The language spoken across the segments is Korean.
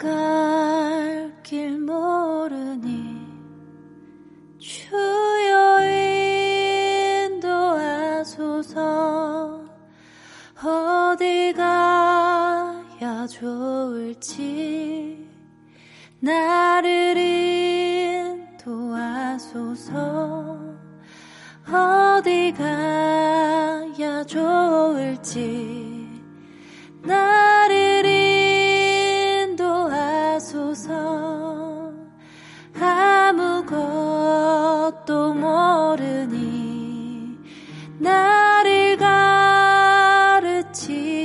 갈 길 모르니 주여 인도하소서. 어디 가야 좋을지 나를 인도하소서. 어디 가야 좋을지 나를 가르치소서.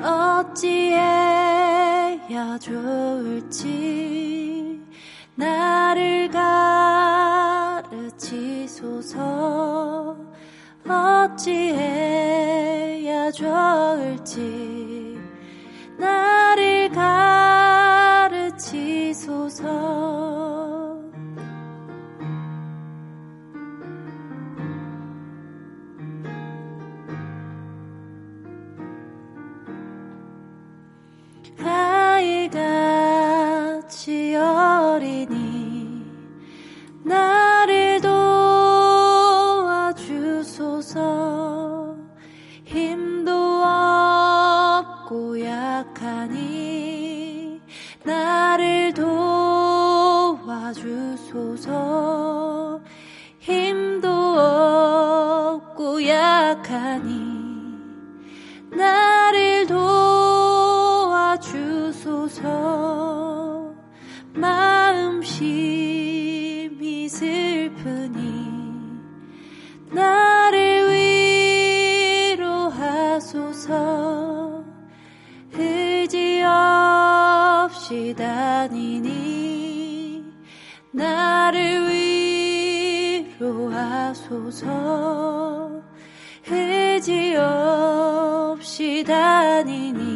어찌해야 좋을지. 나를 가르치소서. 어찌해야 좋을지. 나를 가 아이같이 어리니 나를 도와주소서. 힘도 없고 약하니 나를 도와주소서. 힘도 없고 약하니 나 심히 슬프니 나를 위로하소서. 의지 없이 다니니 나를 위로하소서. 의지 없이 다니니 나